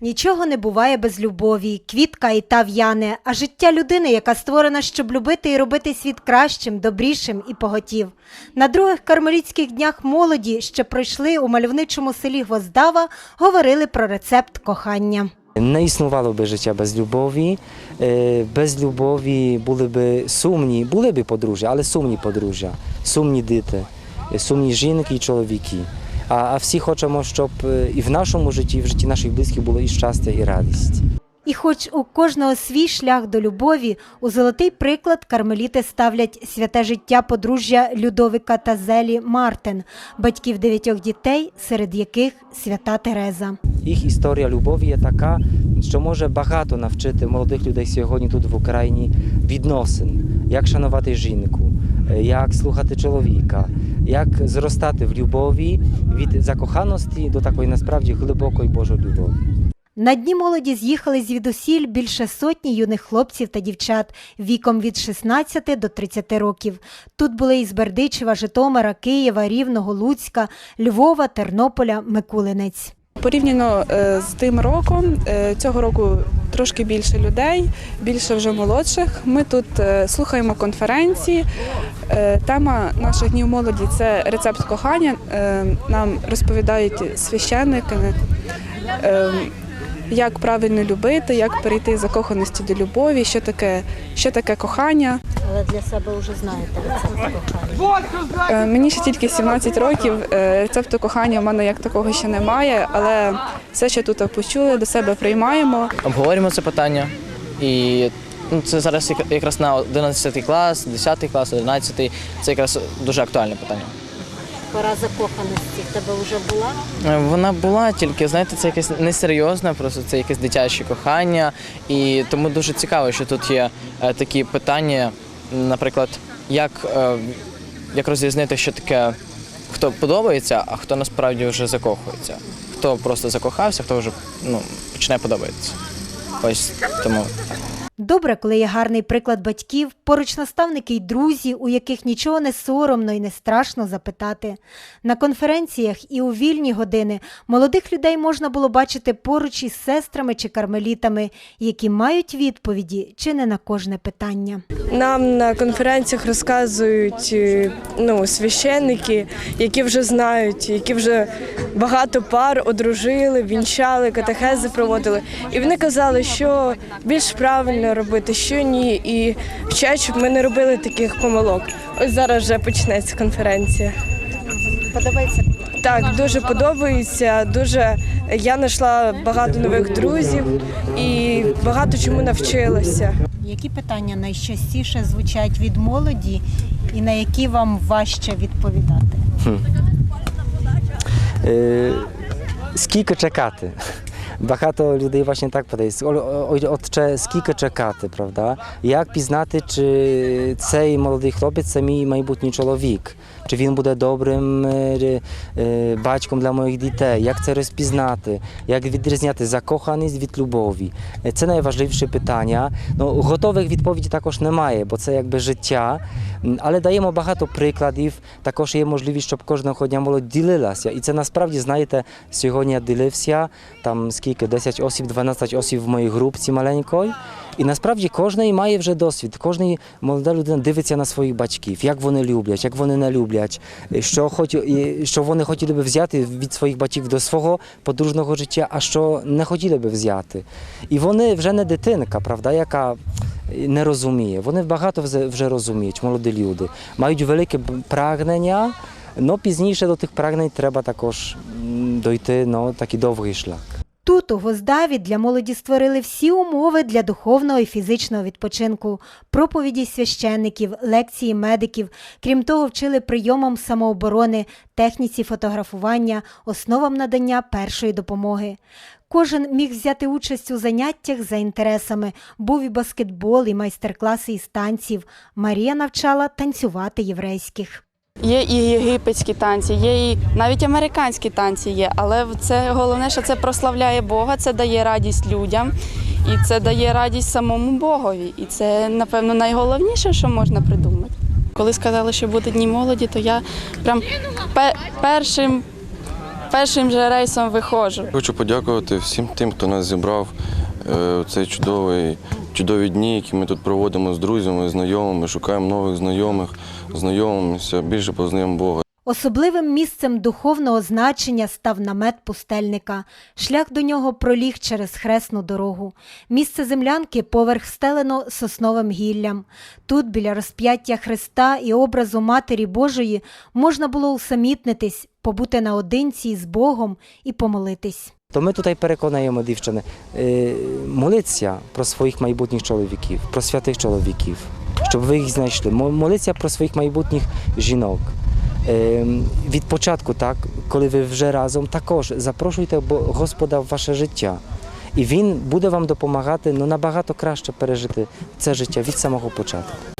Нічого не буває без любові, квітка і та в'яне, а життя людини, яка створена, щоб любити і робити світ кращим, добрішим і поготів. На других кармелітських днях молоді, що пройшли у мальовничому селі Гвоздава, говорили про рецепт кохання. Не існувало би життя без любові. Е, Без любові були б сумні, були б подружжя, але сумні подружжя, сумні діти, сумні жінки і чоловіки. А, а всі хочемо, щоб е, і в нашому житті, і в житті наших близьких було і щастя, і радість. І хоч у кожного свій шлях до любові, у золотий приклад кармеліти ставлять святе життя подружжя Людовика та Зелі Мартин, батьків дев'ятьох дітей, серед яких свята Тереза. Їх історія любові є така, що може багато навчити молодих людей сьогодні тут в Україні відносин, як шанувати жінку, е, як слухати чоловіка, як зростати в любові від закоханості до такої насправді глибокої Божої любові. На дні молоді з'їхали звідусіль більше сотні юних хлопців та дівчат віком від 16 до 30 років. Тут були із Бердичева, Житомира, Києва, Рівного, Луцька, Львова, Тернополя, Микулинець. Порівняно е, з тим роком, е, цього року трошки більше людей, більше вже молодших. Ми тут е, слухаємо конференції. Тема наших днів молоді це рецепт кохання. Нам розповідають священники, як правильно любити, як перейти з закоханості до любові, що таке, що таке кохання. Але для себе вже знаєте рецепт кохання. Е, Мені ще тільки 17 років. е, Рецепту кохання в мене як такого ще немає, але все, що тут почули, до себе приймаємо. обговорюємо це питання. І ну, це зараз як- якраз на 11 клас, 10 клас, 11 це якраз дуже актуальне питання. Пора закоханості в тебе вже була. Е, Вона була тільки, знаєте, це якесь несерйозне, просто це якесь дитяче кохання. І тому дуже цікаво, що тут є такі питання, наприклад, як, е, як розрізнити, що таке, хто подобається, а хто насправді вже закохується. Хто просто закохався, хто вже ну, почне подобатися. Ось тому. Добре, коли є гарний приклад батьків, поруч наставники й друзі, у яких нічого не соромно і не страшно запитати. На конференціях і у вільні години молодих людей можна було бачити поруч із сестрами чи кармелітами, які мають відповіді чи не на кожне питання. Нам на конференціях розказують е, ну, священники, які вже знають, які вже багато пар одружили, вінчали, катехези проводили. І вони казали, що більш правильно робити, що ні, і вчать, щоб ми не робили таких помилок. Ось зараз вже почнеться конференція. Подобається Так, дуже подобається. Дуже я знайшла багато нових друзів і багато чому навчилася. які питання найчастіше звучать від молоді, і на які вам важче відповідати? Е, Скільки чекати? Багато людей właśnie так подають. От че- скільки чекати, правда? Як пізнати, чи цей молодий хлопець це мій майбутній чоловік? Чи він буде добрим е, е, батьком для моїх дітей? Як це розпізнати? Як відрізняти закоханість від любові? Е, Це найважливіші питання. Ну, готових відповідей також немає, бо це якби життя. Але даємо багато прикладів. Також є можливість, щоб кожного дня молодь ділилася. І це насправді, знаєте, сьогодні я ділився, там скільки, 10 осіб, 12 осіб в моїй групці маленької. І насправді кожен має вже досвід. Кожна молода людина дивиться на своїх батьків, як вони люблять, як вони не люблять, що, хоч, що вони хотіли би взяти від своїх батьків до свого подружного життя, а що не хотіли би взяти. І вони вже не дитинка, правда, яка не розуміє. Вони багато вже- розуміють, молоді люди. Мають велике прагнення, але пізніше до тих прагнень треба також дойти ну, такий довгий шлях. Тут, у Гоздаві, для молоді створили всі умови для духовного і фізичного відпочинку, проповіді священників, лекції медиків. Крім того, вчили прийомам самооборони, техніці фотографування, основам надання першої допомоги. Кожен міг взяти участь у заняттях за інтересами. Був і баскетбол, і майстер-класи із танців. Марія навчала танцювати єврейських. Є і єгипетські танці, є і навіть американські танці є. Але це головне, що це прославляє Бога, це дає радість людям і це дає радість самому Богові. І це, напевно, найголовніше, що можна придумати. Коли сказали, що буде дні молоді, то я прям пе- першим. першим же рейсом виходжу. Хочу подякувати всім тим, хто нас зібрав е, в цей чудовий, чудові дні, які ми тут проводимо з друзями, знайомими, шукаємо нових знайомих, знайомимося, більше познаємо Бога. Особливим місцем духовного значення став намет пустельника. Шлях до нього проліг через хресну дорогу. Місце землянки поверх встелено сосновим гіллям. Тут, біля розп'яття Христа і образу Матері Божої, можна було усамітнитись, побути наодинці з Богом і помолитись. То ми тут і переконуємо дівчини, е, молитися про своїх майбутніх чоловіків, про святих чоловіків, щоб ви їх знайшли. Молитися про своїх майбутніх жінок. Е, Від початку, так, коли ви вже разом, також запрошуйте Господа в ваше життя. І Він буде вам допомагати ну, набагато краще пережити це життя від самого початку.